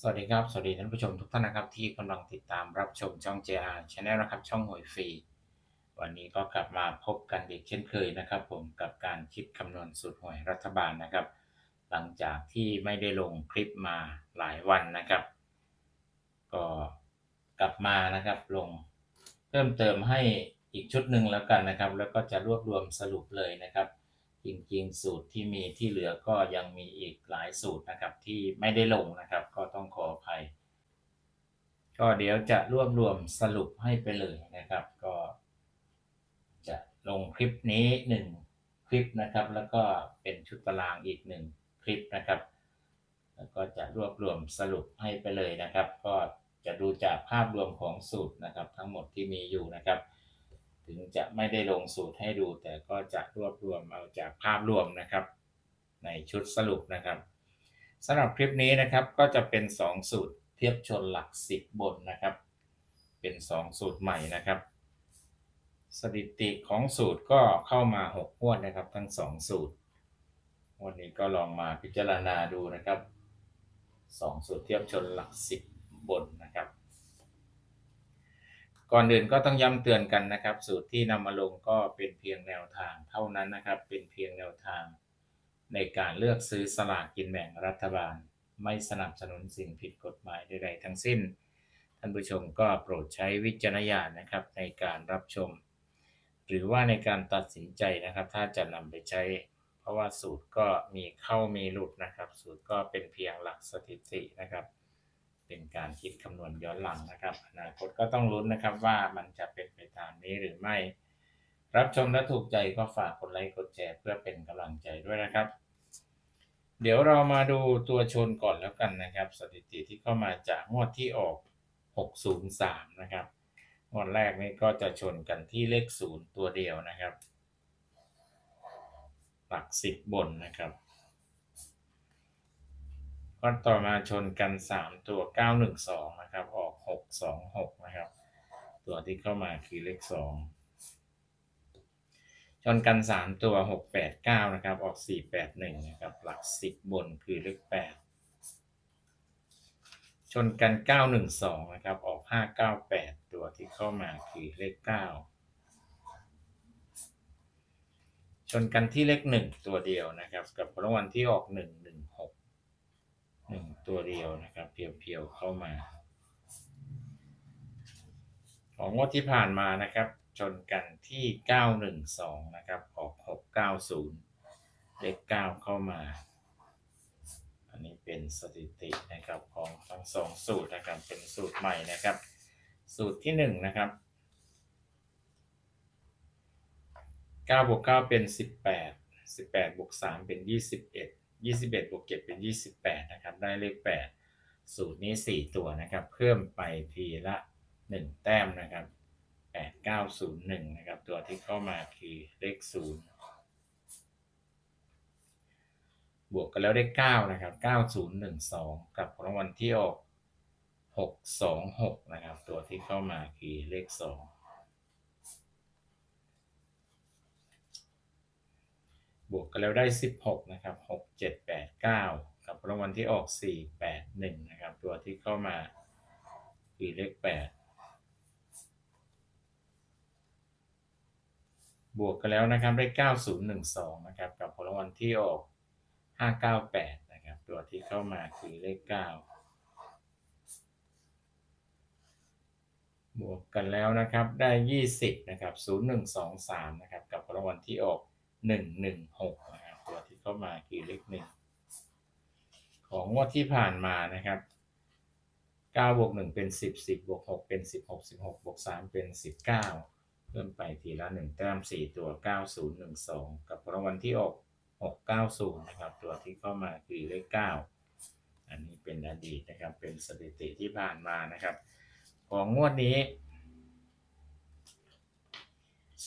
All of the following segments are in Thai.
สวัสดีครับ สวัสดีท่านผู้ชมทุกท่านนะครับที่กำลังติดตามรับชมช่อง JR Channel นะครับ ช่องหวยฟรี วันนี้ก็กลับมาพบกันอีกเช่นเคยนะครับ ผมกับการคิดคำนวณสูตรหวยรัฐบาลนะครับ หลังจากที่ไม่ได้ลงคลิปมาหลายวันนะครับ ก็กลับมานะครับลงเพิ่มเติมให้อีกชุดหนึ่งแล้วกันนะครับ แล้วก็จะรวบรวมสรุปเลยนะครับ จริงๆ สูตรที่มีที่เหลือก็ยังมีอีกหลายสูตรนะครับที่ไม่ได้ลงนะครับ ก็ต้องขออภัย ก็เดี๋ยวจะรวบรวมสรุปให้ไปเลยนะครับ ก็จะลงคลิปนี้หนึ่งคลิปนะครับ แล้วก็เป็นชุดตารางอีกหนึ่งคลิปนะครับ แล้วก็จะรวบรวมสรุปให้ไปเลยนะครับ ก็จะดูจากภาพรวมของสูตรนะครับ ทั้งหมดที่มีอยู่นะครับ ถึงจะไม่ได้ลงสูตรให้ดู แต่ก็จะรวบรวมเอาจากภาพรวมนะครับ ในชุดสรุปนะครับสำหรับคลิปนี้นะครับก็จะเป็น 2 สูตรเทียบชนหลัก 10 บนนะครับ เป็น 2 สูตรใหม่นะครับ สถิติของสูตรก็เข้ามา6งวดนะครับ ทั้ง 2 สูตร วันนี้ก็ลองมาพิจารณาดูนะครับ 2 สูตรเทียบชนหลัก 10 บนนะครับ ก่อนอื่นก็ต้องย้ำเตือนกันนะครับ สูตรที่นำมาลงก็เป็นเพียงแนวทางเท่านั้นนะครับ เป็นเพียงแนวทาง ในการเลือกซื้อสลากกินแบ่งรัฐบาล ไม่สนับสนุนสิ่งผิดกฎหมายใดๆทั้งสิ้น ท่านผู้ชมก็โปรดใช้วิจารณญาณนะครับในการรับชม หรือว่าในการตัดสินใจนะครับ ถ้าจะนำไปใช้ เพราะว่าสูตรก็มีเข้ามีหลุดนะครับ สูตรก็เป็นเพียงหลักสถิตินะครับ เป็นการคิดคำนวณย้อนหลังนะครับ อนาคตก็ต้องลุ้นนะครับว่ามันจะเป็นไปตามนี้หรือไม่ รับชมและถูกใจก็ฝากกดไลค์กดแชร์เพื่อเป็นกำลังใจด้วยนะครับ เดี๋ยวเรามาดูตัวชนก่อนแล้วกันนะครับ สถิติที่เข้ามาจากงวดที่ออก 603 นะครับงวดแรกนี้ก็จะชนกันที่เลขศูนย์ตัวเดียวนะครับ หลักสิบบนนะครับ ก็ต่อมาชนกัน 3 ตัว 912 นะครับ ออก 626 นะครับ ตัวที่เข้ามาคือเลข 2 ชนกัน 3 ตัว 689 นะครับ ออก 481 นะครับ หลัก 10 บนคือเลข 8 ชนกัน 912 นะครับ ออก 598 ตัวที่เข้ามาคือเลข 9 ชนกันที่เลข 1 ตัวเดียวนะครับ กับรางวัลที่ออก 116 หนึ่งตัวเดียวนะครับ เพียวๆเข้ามา ของงวดที่ผ่านมานะครับ ชนกันที่ 912 นะครับ ออก 690 เลข9เข้ามา อันนี้เป็นสถิตินะครับของทั้งสองสูตรนะครับ เป็นสูตรใหม่นะครับ สูตรที่ 1 นะครับ9บวก9เป็น 18 18บวก3เป็น 21 21บวก7เป็น 28 นะครับ ได้เลข 8 สูตรนี้ 4 ตัวนะครับ เพิ่มไปทีละ 1 แต้มนะครับ 8901 นะครับ ตัวที่เข้ามาคือเลข 0 บวกกันแล้วได้ 9 นะครับ 9012 กับรางวัลที่ออก 626 นะครับ ตัวที่เข้ามาคือเลข 2 บวกกันแล้วได้ 16 นะครับ 6 7 8 9 กับรางวัลที่ออก 4 8 1 นะครับ ตัวที่เข้ามาคือเลข 8 บวกกันแล้วนะครับได้ 9012 นะครับ กับรางวัลที่ออก 598 นะครับ ตัวที่เข้ามาคือเลข 9 บวกกันแล้วนะครับได้ 20 นะครับ 0123 นะครับ กับรางวัลที่ออก หนึ่งหนึ่งหกนะครับตัวที่เข้ามาคือเลขหนึ่งของงวดที่ผ่านมานะครับเก้าบวกหนึ่งเป็นสิบสิบบวกหกเป็นสิบหกสิบหกบวกสามเป็นสิบเก้าเพิ่มไปทีละหนึ่งแต้มสี่ตัวเก้าศูนย์หนึ่งสองกับรางวัลที่ออกหกเก้าศูนย์นะครับ ตัวที่เข้ามาคือเลขเก้าอันนี้เป็นอดีตนะครับเป็นสถิติที่ผ่านมานะครับ ของงวดนี้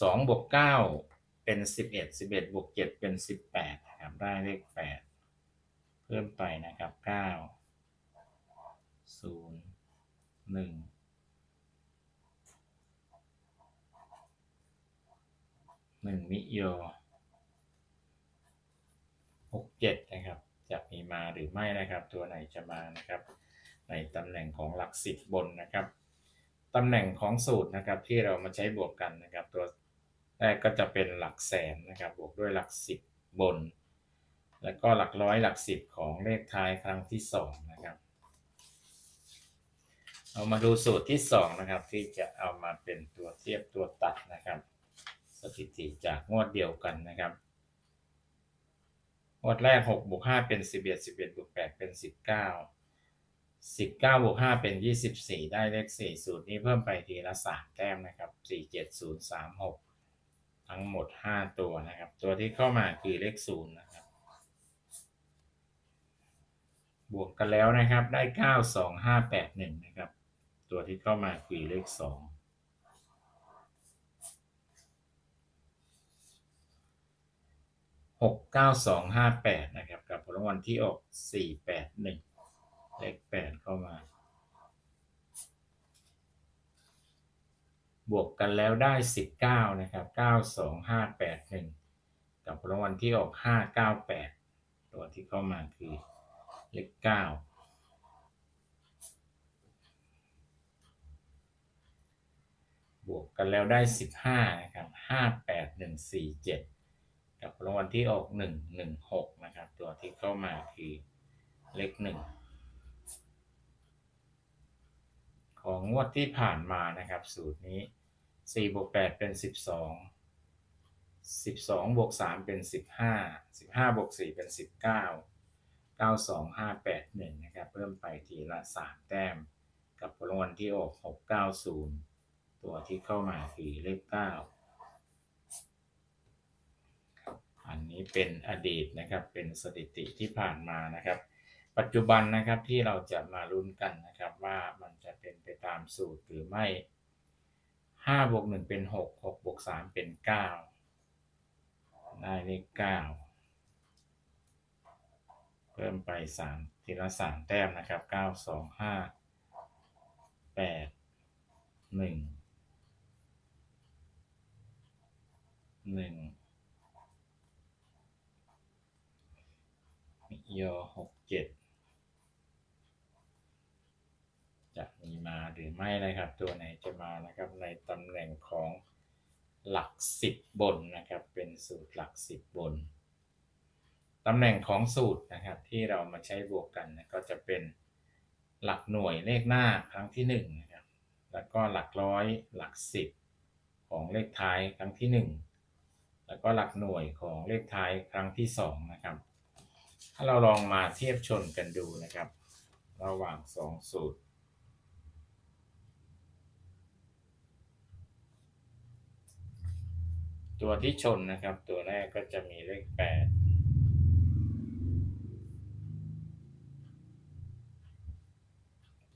สองบวกเก้า เป็นสิบเอ็ดสิบเอ็ดบวกเจ็ดเป็นสิบแปดครับได้เลขแปดเพิ่มไปนะครับเก้าศูนย์หนึ่งหนึ่งมิโยหกเจ็ดนะครับ จะมีมาหรือไม่นะครับ ตัวไหนจะมานะครับ ในตำแหน่งของหลักสิบบนนะครับตำแหน่งของสูตรนะครับที่เรามาใช้บวกกันนะครับ ตัว แรกก็จะเป็นหลักแสนนะครับบวกด้วยหลักสิบบน แล้วก็หลักร้อยหลักสิบของเลขท้ายครั้งที่สองนะครับ เอามาดูสูตรที่สองนะครับที่จะเอามาเป็นตัวเทียบตัวตัดนะครับ สถิติจากงวดเดียวกันนะครับงวดแรกหกบวกห้าเป็นสิบเอ็ดสิบเอ็ดบวกแปดเป็นสิบเก้าสิบเก้าบวกห้าเป็นยี่สิบสี่ได้เลขสี่สูตรนี้เพิ่มไปทีละสามแต้มนะครับสี่เจ็ดศูนย์สามหก ทั้งหมดห้าตัวนะครับ ตัวที่เข้ามาคือเลขศูนย์นะครับ บวกกันแล้วนะครับ ได้เก้าสองห้าแปดหนึ่งนะครับ ตัวที่เข้ามาคือเลขสองหกเก้าสองห้าแปดนะครับ กับผลรางวัลที่ออกสี่แปดหนึ่งเลขแปดเข้ามา บวกกันแล้วได้สิบเก้านะครับเก้าสองห้าแปดหนึ่งกับผลรางวัลที่ออกห้าเก้าแปดตัวที่เข้ามาคือเลขเก้าบวกกันแล้วได้สิบห้านะครับห้าแปดหนึ่งสี่เจ็ดกับรางวัลที่ออกหนึ่งหนึ่งหกนะครับ ตัวที่เข้ามาคือเลขหนึ่งของงวดที่ผ่านมานะครับ สูตรนี้ สี่บวกแปดเป็นสิบสองสิบสองบวกสามเป็นสิบห้าสิบห้าบวกสี่เป็นสิบเก้าเก้าสองห้าแปดหนึ่งนะครับ เพิ่มไปทีละสามแต้ม กับผลรางวัลที่ออกหกเก้าศูนย์ตัวที่เข้ามาคือเลขเก้าอันนี้เป็นอดีตนะครับเป็นสถิติที่ผ่านมานะครับ ปัจจุบันนะครับที่เราจะมาลุ้นกันนะครับว่ามันจะเป็นไปตามสูตรหรือไม่ ห้าบวกหนึ่งเป็นหกหกบวกสามเป็นเก้าได้เลขเก้าเพิ่มไปสามทีละสามแต้มนะครับเก้าสองห้าแปดหนึ่งหนึ่งยอหกเจ็ดจะ มีมาหรือไม่นะครับ ตัวไหนจะมานะครับในตำแหน่งของหลักสิบบนนะครับ เป็นสูตรหลักสิบบนตำแหน่งของสูตรนะครับ ที่เรามาใช้บวกกันนะก็จะเป็นหลักหน่วยเลขหน้าครั้งที่หนึ่งนะครับแล้วก็หลักร้อยหลักสิบของเลขท้ายครั้งที่หนึ่งแล้วก็หลักหน่วยของเลขท้ายครั้งที่สองนะครับถ้าเราลองมาเทียบชนกันดูนะครับ ระหว่างสองสูตร ตัวที่ชนนะครับ ตัวแรกก็จะมีเลขแปด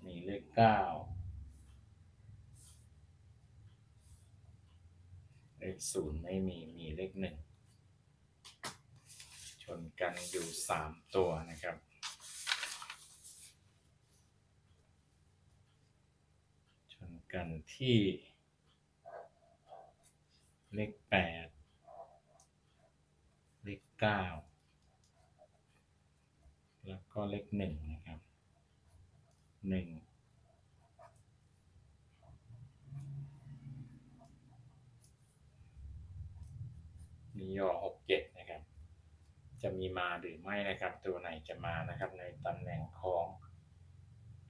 มีเลขเก้าเลขศูนย์ไม่มีมีเลขหนึ่งชนกันอยู่สามตัวนะครับชนกันที่ เลขแปดเลขเก้าแล้วก็เลขหนึ่งนะครับหนึ่งมียอหกเจ็ดนะครับ จะมีมาหรือไม่นะครับ ตัวไหนจะมานะครับ ในตำแหน่งของ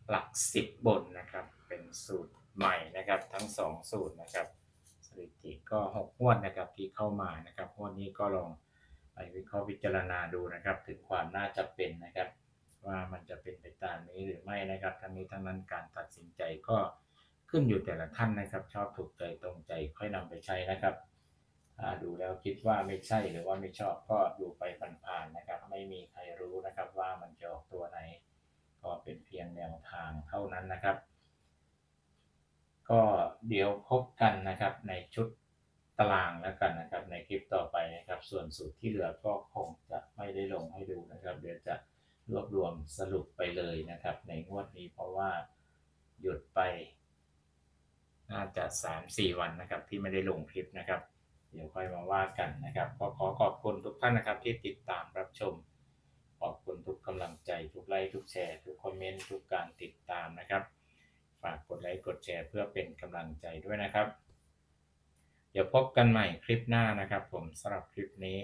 หลักสิบบนนะครับ เป็นสูตรใหม่นะครับ ทั้งสองสูตรนะครับ ถิติก็หกงวดนะครับที่เข้ามานะครับงวดนี้ก็ลองไปวิเคราะห์พิจารณาดูนะครับ ถึงความน่าจะเป็นนะครับ ว่ามันจะเป็นไปตามนี้หรือไม่นะครับทั้งนี้ทั้งนั้นการตัดสินใจก็ขึ้นอยู่แต่ละท่านนะครับ ชอบถูกใจตรงใจค่อยนำไปใช้นะครับถ้าดูแล้วคิดว่าไม่ใช่หรือว่าไม่ชอบก็ดูไปผ่านๆนะครับ ไม่มีใครรู้นะครับว่ามันจะออกตัวไหน ก็เป็นเพียงแนวทางเท่านั้นนะครับ ก็เดี๋ยวพบกันนะครับในชุดตารางแล้วกันนะครับ ในคลิปต่อไปนะครับ ส่วนสูตรที่เหลือก็คงจะไม่ได้ลงให้ดูนะครับ เดี๋ยวจะรวบรวมสรุปไปเลยนะครับ ในงวดนี้เพราะว่าหยุดไป น่าจะสามสี่วันนะครับ ที่ไม่ได้ลงคลิปนะครับ เดี๋ยวค่อยมาว่ากันนะครับก็ขอขอบคุณทุกท่านนะครับ ที่ติดตามรับชม ขอบคุณทุกกำลังใจ ทุกไลค์ทุกแชร์ ทุกคอมเมนต์ทุกการติดตามนะครับ ฝากกดไลค์กดแชร์เพื่อเป็นกำลังใจด้วยนะครับ เดี๋ยวพบกันใหม่คลิปหน้านะครับ ผมสำหรับคลิปนี้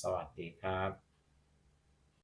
สวัสดีครับ